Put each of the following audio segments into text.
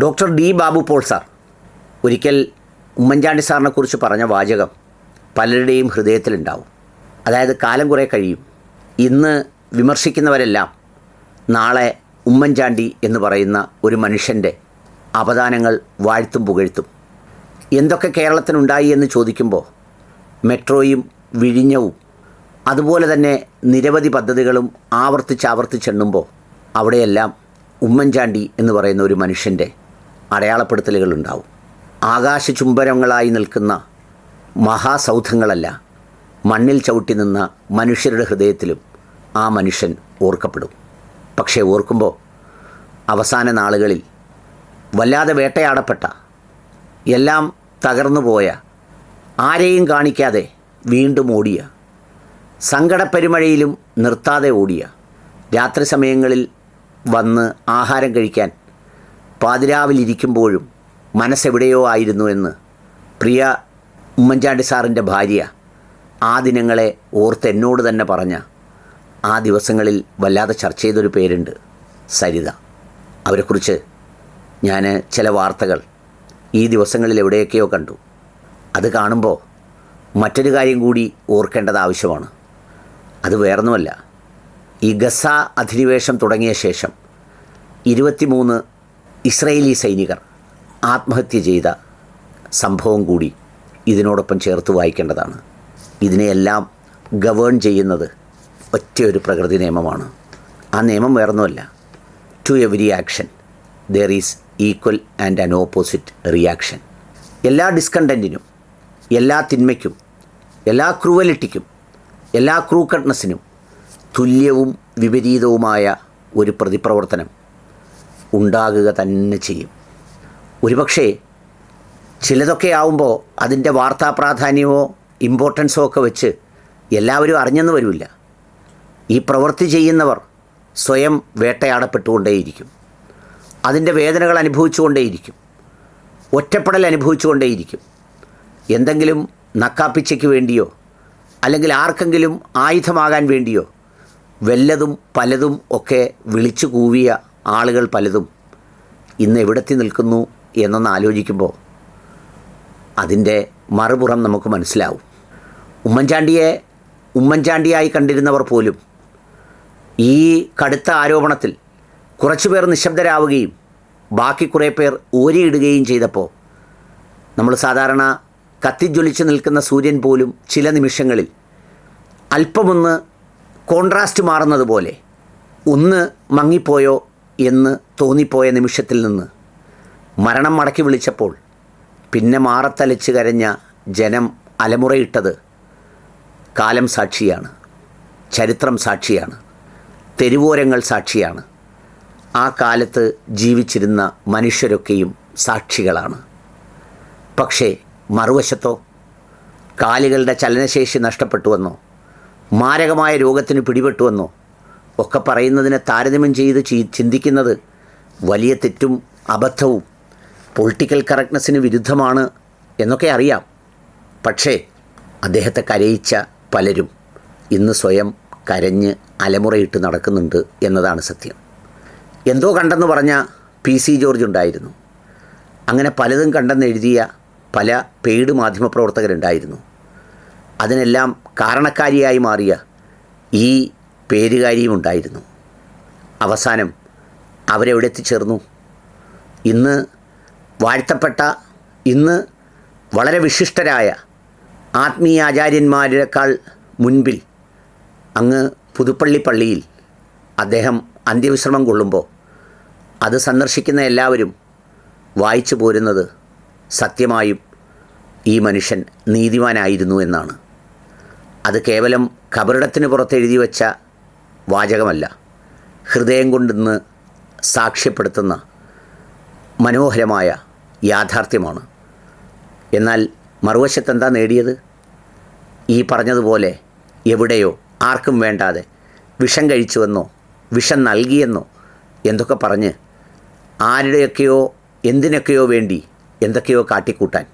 Doctor D Babu Paul sir ഒരിക്കൽ ഉമ്മൻചാണ്ടി സാറിനെക്കുറിച്ച് പറഞ്ഞ വാചകം പലരുടെയും ഹൃദയത്തിലുണ്ടാവും. അതായത് കാലം കുറേ കഴിയും. ഇന്ന് വിമർശിക്കുന്നവരെല്ലാം നാളെ ഉമ്മൻചാണ്ടി എന്ന് പറയുന്ന ഒരു മനുഷ്യന്റെ അവദാനങ്ങൾ വാഴ്ത്തും പുകഴ്ത്തും. എന്തൊക്കെ കേരളത്തിനുണ്ടായി എന്ന് ചോദിക്കുമ്പോൾ മെട്രോയും വിഴിഞ്ഞവും അതുപോലെ തന്നെ നിരവധി പദ്ധതികളും ആവർത്തിച്ച് ആവർത്തിച്ചെണ്ണുമ്പോൾ അവിടെയെല്ലാം ഉമ്മൻചാണ്ടി എന്ന് പറയുന്ന ഒരു മനുഷ്യന്റെ അടയാളപ്പെടുത്തലുകൾ ഉണ്ടാവും ആകാശ ചുംബരങ്ങളായി നിൽക്കുന്ന മഹാസൗധങ്ങളല്ല മണ്ണിൽ ചവിട്ടി നിന്ന മനുഷ്യരുടെ ഹൃദയത്തിലും ആ മനുഷ്യൻ ഓർക്കപ്പെടും. പക്ഷേ ഓർക്കുമ്പോൾ അവസാന നാളുകളിൽ വല്ലാതെ വേട്ടയാടപ്പെട്ട എല്ലാം തകർന്നു പോയ ആരെയും കാണിക്കാതെ വീണ്ടും ഓടിയ സങ്കടപ്പെരുമഴയിലും നിർത്താതെ ഓടിയ രാത്രി സമയങ്ങളിൽ വന്ന് ആഹാരം കഴിക്കാൻ പാതിരാവിലിരിക്കുമ്പോഴും മനസ്സെവിടെയോ ആയിരുന്നു എന്ന് പ്രിയ ഉമ്മൻചാണ്ടി സാറിന്റെ ഭാര്യ ആ ദിനങ്ങളെ ഓർത്ത് എന്നോട് തന്നെ പറഞ്ഞ ആ ദിവസങ്ങളിൽ വല്ലാതെ ചർച്ച ചെയ്തൊരു പേരുണ്ട് സരിത. അവരെക്കുറിച്ച് ഞാൻ ചില വാർത്തകൾ ഈ ദിവസങ്ങളിൽ എവിടെയൊക്കെയോ കണ്ടു. അത് കാണുമ്പോൾ മറ്റൊരു കാര്യം കൂടി ഓർക്കേണ്ടത് ആവശ്യമാണ്. അത് വേറൊന്നുമല്ല. ഈ ഗസ അധിനിവേശം തുടങ്ങിയ ശേഷം ഇരുപത്തിമൂന്ന് ഇസ്രയേലി സൈനികർ ആത്മഹത്യ ചെയ്ത സംഭവം കൂടി ഇതിനോടൊപ്പം ചേർത്ത് വായിക്കേണ്ടതാണ്. ഇതിനെയെല്ലാം ഗവേൺ ചെയ്യുന്നത് ഒറ്റയൊരു പ്രകൃതി നിയമമാണ്. ആ നിയമം വേറൊന്നുമല്ല. To every action there is equal and an opposite reaction എല്ലാ ഡിസ്കണ്ടന്റിനും എല്ലാ തിന്മയ്ക്കും എല്ലാ ക്രൂവലിറ്റിക്കും എല്ലാ ക്രൂക്കട്ട്നെസ്സിനും തുല്യവും വിപരീതവുമായ ഒരു പ്രതിപ്രവർത്തനം ഉണ്ടാകുക തന്നെ ചെയ്യും. ഒരുപക്ഷേ ചിലതൊക്കെ ആവുമ്പോൾ അതിന്റെ വാർത്താ പ്രാധാന്യമോ ഇമ്പോർട്ടൻസോ ഒക്കെ വെച്ച് എല്ലാവരും അറിഞ്ഞെന്ന് വരില്ല. ഈ പ്രവൃത്തി ചെയ്യുന്നവർ സ്വയം വേട്ടയാടപ്പെട്ടുകൊണ്ടേയിരിക്കും. അതിന്റെ വേദനകൾ അനുഭവിച്ചുകൊണ്ടേയിരിക്കും. ഒറ്റപ്പെടൽ അനുഭവിച്ചുകൊണ്ടേയിരിക്കും. എന്തെങ്കിലും നക്കാപ്പിച്ചയ്ക്ക് വേണ്ടിയോ അല്ലെങ്കിൽ ആർക്കെങ്കിലും ആയുധമാകാൻ വേണ്ടിയോ വല്ലതും പലതും ഒക്കെ വിളിച്ചു കൂവിയ ആളുകൾ പലതും ഇന്ന് എവിടെത്തി നിൽക്കുന്നു എന്നൊന്ന് ആലോചിക്കുമ്പോൾ അതിന്റെ മറുപുറം നമുക്ക് മനസ്സിലാവും. ഉമ്മൻചാണ്ടിയെ ഉമ്മൻചാണ്ടിയായി കണ്ടിരുന്നവർ പോലും ഈ കടുത്ത ആരോപണത്തിൽ കുറച്ചു പേർ നിശബ്ദരാവുകയും ബാക്കി കുറേ പേർ ഓരിയിടുകയും ചെയ്തപ്പോൾ നമ്മൾ സാധാരണ കത്തിജ്വലിച്ച് നിൽക്കുന്ന സൂര്യൻ പോലും ചില നിമിഷങ്ങളിൽ അല്പമൊന്ന് കോൺട്രാസ്റ്റ് മാറുന്നത് പോലെ ഒന്ന് മങ്ങിപ്പോയോ എന്ന് തോന്നിപ്പോയ നിമിഷത്തിൽ നിന്ന് മരണം മടക്കി വിളിച്ചപ്പോൾ പിന്നെ മാറത്തലച്ച് കരഞ്ഞ ജനം അലമുറയിട്ടത് കാലം സാക്ഷിയാണ് ചരിത്രം സാക്ഷിയാണ് തെരുവോരങ്ങൾ സാക്ഷിയാണ്. ആ കാലത്ത് ജീവിച്ചിരുന്ന മനുഷ്യരൊക്കെയും സാക്ഷികളാണ്. പക്ഷേ മറുവശത്തോ കാലുകളുടെ ചലനശേഷി നഷ്ടപ്പെട്ടുവെന്നോ മാരകമായ രോഗത്തിന് പിടിപെട്ടുവെന്നോ ഒക്കെ പറയുന്നതിനെ താരതമ്യം ചെയ്ത് ചിന്തിക്കുന്നത് വലിയ തെറ്റും അബദ്ധവും പൊളിറ്റിക്കൽ കറക്റ്റ്നെസ്സിന് വിരുദ്ധമാണ് എന്നൊക്കെ അറിയാം. പക്ഷേ അദ്ദേഹത്തെ കരയിച്ച പലരും ഇന്ന് സ്വയം കരഞ്ഞ് അലമുറയിട്ട് നടക്കുന്നുണ്ട് എന്നതാണ് സത്യം. എന്തോ കണ്ടെന്ന് പറഞ്ഞ പി സി ജോർജ് ഉണ്ടായിരുന്നു. അങ്ങനെ പലതും കണ്ടെന്ന് എഴുതിയ പല പെയ്ഡ് മാധ്യമപ്രവർത്തകരുണ്ടായിരുന്നു. അതിനെല്ലാം കാരണക്കാരിയായി മാറിയ ഈ പേരുകാരിയും ഉണ്ടായിരുന്നു അവസാനം അവരെവിടെ എത്തിച്ചേർന്നു ഇന്ന് വാഴ്ത്തപ്പെട്ട ഇന്ന് വളരെ വിശിഷ്ടരായ ആത്മീയാചാര്യന്മാരെക്കാൾ മുൻപിൽ അങ്ങ് പുതുപ്പള്ളി പള്ളിയിൽ അദ്ദേഹം അന്ത്യവിശ്രമം കൊള്ളുമ്പോൾ അത് സന്ദർശിക്കുന്ന എല്ലാവരും വായിച്ചു പോരുന്നത് സത്യമായും ഈ മനുഷ്യൻ നീതിമാനായിരുന്നു എന്നാണ്. അത് കേവലം കബറിടത്തിന് പുറത്ത് എഴുതി വച്ച വാചകമല്ല. ഹൃദയം കൊണ്ടിന്ന് സാക്ഷ്യപ്പെടുത്തുന്ന മനോഹരമായ യാഥാർത്ഥ്യമാണ്. എന്നാൽ മറുവശത്ത് എന്താ നേടിയത്? ഈ പറഞ്ഞതുപോലെ എവിടെയോ ആർക്കും വേണ്ടാതെ വിഷം കഴിച്ചുവെന്നോ വിഷം നൽകിയെന്നോ എന്തൊക്കെ പറഞ്ഞ് ആരുടെയൊക്കെയോ എന്തിനൊക്കെയോ വേണ്ടി എന്തൊക്കെയോ കാട്ടിക്കൂട്ടാൻ.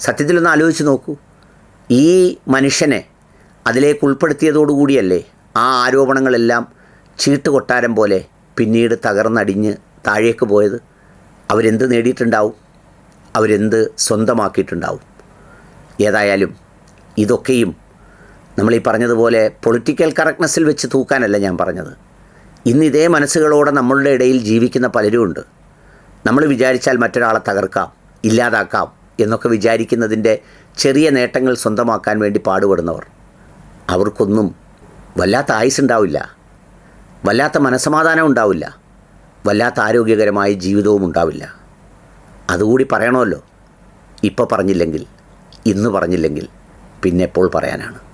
സത്യത്തിലൊന്ന് ആലോചിച്ച് നോക്കൂ. ഈ മനുഷ്യനെ അതിലേക്ക് ഉൾപ്പെടുത്തിയതോടുകൂടിയല്ലേ ആ ആരോപണങ്ങളെല്ലാം ചീട്ടുകൊട്ടാരം പോലെ പിന്നീട് തകർന്നടിഞ്ഞ് താഴേക്ക് പോയത് അവരെന്ത് നേടിയിട്ടുണ്ടാവും? അവരെന്ത് സ്വന്തമാക്കിയിട്ടുണ്ടാവും? ഏതായാലും ഇതൊക്കെയും നമ്മൾ ഈ പറഞ്ഞതുപോലെ പൊളിറ്റിക്കൽ കറക്റ്റ്നെസ്സിൽ വെച്ച് തൂക്കാനല്ല ഞാൻ പറഞ്ഞത്. ഇന്ന് ഇതേ മനസ്സുകളോടെ നമ്മളുടെ ഇടയിൽ ജീവിക്കുന്ന പലരുമുണ്ട്. നമ്മൾ വിചാരിച്ചാൽ മറ്റൊരാളെ തകർക്കാം ഇല്ലാതാക്കാം എന്നൊക്കെ വിചാരിക്കുന്നതിന്റെ ചെറിയ നേട്ടങ്ങൾ സ്വന്തമാക്കാൻ വേണ്ടി പാടുപെടുന്നവർ. അവർക്കൊന്നും വല്ലാത്ത ആയുസ് ഉണ്ടാവില്ല. വല്ലാത്ത മനസ്സമാധാനം ഉണ്ടാവില്ല. വല്ലാത്ത ആരോഗ്യകരമായ ജീവിതവും ഉണ്ടാവില്ല. അതുകൂടി പറയണമല്ലോ. ഇപ്പോൾ പറഞ്ഞില്ലെങ്കിൽ ഇന്ന് പറഞ്ഞില്ലെങ്കിൽ പിന്നെ എപ്പോൾ പറയാനാണ്?